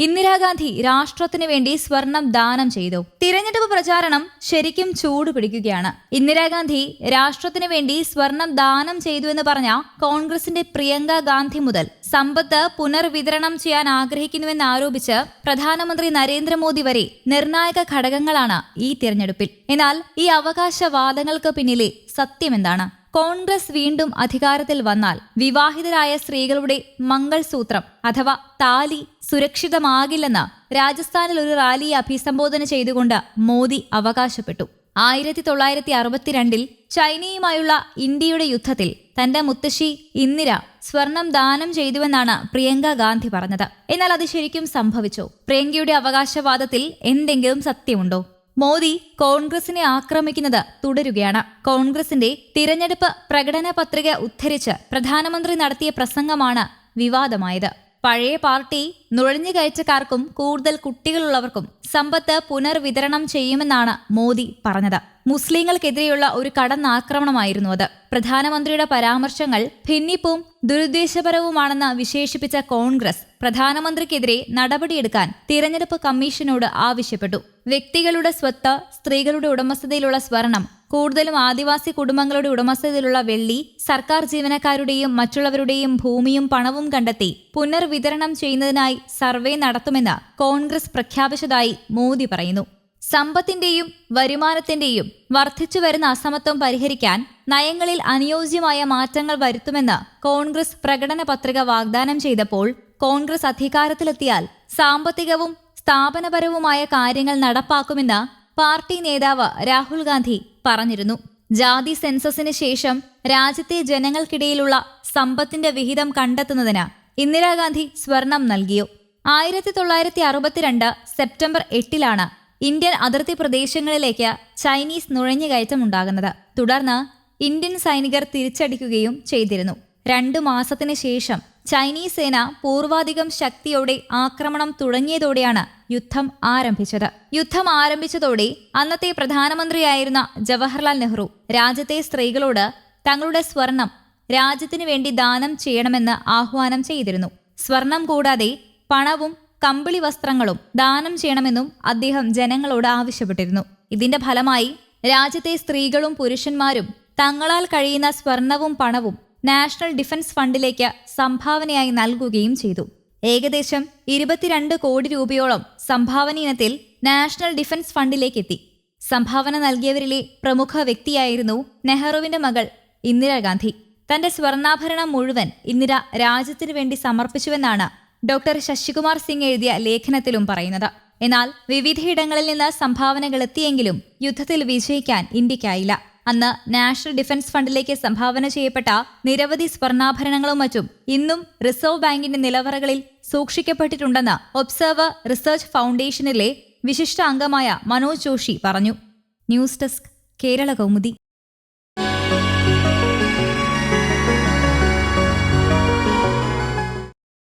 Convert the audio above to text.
ഇന്ദിരാഗാന്ധി രാഷ്ട്രത്തിന് വേണ്ടി സ്വർണം ദാനം ചെയ്തു. തിരഞ്ഞെടുപ്പ് പ്രചാരണം ശരിക്കും ചൂട് പിടിക്കുകയാണ്. ഇന്ദിരാഗാന്ധി രാഷ്ട്രത്തിന് വേണ്ടി സ്വർണം ദാനം ചെയ്തു എന്ന് പറഞ്ഞ കോൺഗ്രസിന്റെ പ്രിയങ്ക ഗാന്ധി മുതൽ സമ്പത്ത് പുനർവിതരണം ചെയ്യാൻ ആഗ്രഹിക്കുന്നുവെന്ന് ആരോപിച്ച് പ്രധാനമന്ത്രി നരേന്ദ്രമോദി വരെ നിർണായക ഘടകങ്ങളാണ് ഈ തിരഞ്ഞെടുപ്പിൽ. എന്നാൽ ഈ അവകാശവാദങ്ങൾക്ക് പിന്നിലെ സത്യമെന്താണ്? കോൺഗ്രസ് വീണ്ടും അധികാരത്തിൽ വന്നാൽ വിവാഹിതരായ സ്ത്രീകളുടെ മംഗൾസൂത്രം അഥവാ താലി സുരക്ഷിതമാകില്ലെന്ന് രാജസ്ഥാനിൽ ഒരു റാലിയെ അഭിസംബോധന ചെയ്തുകൊണ്ട് മോദി അവകാശപ്പെട്ടു. ആയിരത്തി തൊള്ളായിരത്തി അറുപത്തിരണ്ടിൽ ചൈനയുമായുള്ള ഇന്ത്യയുടെ യുദ്ധത്തിൽ തന്റെ മുത്തശ്ശി ഇന്ദിര സ്വർണം ദാനം ചെയ്തുവെന്നാണ് പ്രിയങ്ക ഗാന്ധി പറഞ്ഞത്. എന്നാൽ അത് ശരിക്കും സംഭവിച്ചു? പ്രിയങ്കയുടെ അവകാശവാദത്തിൽ എന്തെങ്കിലും സത്യമുണ്ടോ? മോദി കോൺഗ്രസിനെ ആക്രമിക്കുന്നത് തുടരുകയാണ്. കോൺഗ്രസിന്റെ തിരഞ്ഞെടുപ്പ് പ്രകടന പത്രിക ഉദ്ധരിച്ച് പ്രധാനമന്ത്രി നടത്തിയ പ്രസംഗമാണ് വിവാദമായത്. പഴയ പാർട്ടി നുഴഞ്ഞുകയറ്റക്കാർക്കും കൂടുതൽ കുട്ടികളുള്ളവർക്കും സമ്പത്ത് പുനർവിതരണം ചെയ്യുമെന്നാണ് മോദി പറഞ്ഞത്. മുസ്ലിങ്ങൾക്കെതിരെയുള്ള ഒരു കടന്നാക്രമണമായിരുന്നു അത്. പ്രധാനമന്ത്രിയുടെ പരാമർശങ്ങൾ ഭിന്നിപ്പും ദുരുദ്ദേശപരവുമാണെന്ന് വിശേഷിപ്പിച്ച കോൺഗ്രസ് പ്രധാനമന്ത്രിക്കെതിരെ നടപടിയെടുക്കാൻ തിരഞ്ഞെടുപ്പ് കമ്മീഷനോട് ആവശ്യപ്പെട്ടു. വ്യക്തികളുടെ സ്വത്ത് സ്ത്രീകളുടെ ഉടമസ്ഥതയിലുള്ള സ്വർണം കൂടുതലും ആദിവാസി കുടുംബങ്ങളുടെ ഉടമസ്ഥതയിലുള്ള വെള്ളി സർക്കാർ ജീവനക്കാരുടെയും മറ്റുള്ളവരുടെയും ഭൂമിയും പണവും കണ്ടെത്തി പുനർവിതരണം ചെയ്യുന്നതിനായി സർവേ നടത്തുമെന്ന് കോൺഗ്രസ് പ്രഖ്യാപിച്ചതായി മോദി പറയുന്നു. സമ്പത്തിന്റെയും വരുമാനത്തിന്റെയും വർദ്ധിച്ചു വരുന്ന അസമത്വം പരിഹരിക്കാൻ നയങ്ങളിൽ അനുയോജ്യമായ മാറ്റങ്ങൾ വരുത്തുമെന്ന് കോൺഗ്രസ് പ്രകടന പത്രിക വാഗ്ദാനം ചെയ്തപ്പോൾ കോൺഗ്രസ് അധികാരത്തിലെത്തിയാൽ സാമ്പത്തികവും സ്ഥാപനപരവുമായ കാര്യങ്ങൾ നടപ്പാക്കുമെന്ന് പാർട്ടി നേതാവ് രാഹുൽ ഗാന്ധി പറഞ്ഞിരുന്നു. ജാതി സെൻസസിന് ശേഷം രാജ്യത്തെ ജനങ്ങൾക്കിടയിലുള്ള സമ്പത്തിന്റെ വിഹിതം കണ്ടെത്തുന്നതിന് ഇന്ദിരാഗാന്ധി സ്വർണം നൽകിയോ? ആയിരത്തി തൊള്ളായിരത്തി അറുപത്തിരണ്ട് സെപ്റ്റംബർ എട്ടിലാണ് ഇന്ത്യൻ അതിർത്തി പ്രദേശങ്ങളിലേക്ക് ചൈനീസ് നുഴഞ്ഞുകയറ്റം ഉണ്ടാകുന്നത്. തുടർന്ന് ഇന്ത്യൻ സൈനികർ തിരിച്ചടിക്കുകയും ചെയ്തിരുന്നു. രണ്ടു മാസത്തിന് ശേഷം ചൈനീസ് സേന പൂർവാധികം ശക്തിയോടെ ആക്രമണം തുടങ്ങിയതോടെയാണ് യുദ്ധം ആരംഭിച്ചത്. യുദ്ധം ആരംഭിച്ചതോടെ അന്നത്തെ പ്രധാനമന്ത്രിയായിരുന്ന ജവഹർലാൽ നെഹ്റു രാജ്യത്തെ സ്ത്രീകളോട് തങ്ങളുടെ സ്വർണം രാജ്യത്തിനു വേണ്ടി ദാനം ചെയ്യണമെന്ന് ആഹ്വാനം ചെയ്തിരുന്നു. സ്വർണം കൂടാതെ പണവും കമ്പിളി വസ്ത്രങ്ങളും ദാനം ചെയ്യണമെന്നും അദ്ദേഹം ജനങ്ങളോട് ആവശ്യപ്പെട്ടിരുന്നു. ഇതിന്റെ ഫലമായി രാജ്യത്തെ സ്ത്രീകളും പുരുഷന്മാരും തങ്ങളാൽ കഴിയുന്ന സ്വർണവും പണവും നാഷണൽ ഡിഫൻസ് ഫണ്ടിലേക്ക് സംഭാവനയായി നൽകുകയും ചെയ്തു. ഏകദേശം ഇരുപത്തിരണ്ട് കോടി രൂപയോളം സംഭാവന ഇനത്തിൽ നാഷണൽ ഡിഫൻസ് ഫണ്ടിലേക്ക് എത്തി സംഭാവന നൽകിയവരിലെ പ്രമുഖ വ്യക്തിയായിരുന്നു നെഹ്റുവിന്റെ മകൾ ഇന്ദിരാഗാന്ധി. തന്റെ സ്വർണാഭരണം മുഴുവൻ ഇന്ദിര രാജ്യത്തിനു വേണ്ടി സമർപ്പിച്ചുവെന്നാണ് ഡോക്ടർ ശശികുമാർ സിംഗ് എഴുതിയ ലേഖനത്തിലും പറയുന്നത്. എന്നാൽ വിവിധയിടങ്ങളിൽ നിന്ന് സംഭാവനകൾ എത്തിയെങ്കിലും യുദ്ധത്തിൽ വിജയിക്കാൻ ഇന്ത്യക്കായില്ല. അന്ന് നാഷണൽ ഡിഫൻസ് ഫണ്ടിലേക്ക് സംഭാവന ചെയ്യപ്പെട്ട നിരവധി സ്വർണാഭരണങ്ങളും മറ്റും ഇന്നും റിസർവ് ബാങ്കിന്റെ നിലവറകളിൽ സൂക്ഷിക്കപ്പെട്ടിട്ടുണ്ടെന്ന് ഒബ്സർവർ റിസർച്ച് ഫൗണ്ടേഷനിലെ വിശിഷ്ട അംഗമായ മനോജ് ജോഷി പറഞ്ഞു. News desk Kerala Kaumudi.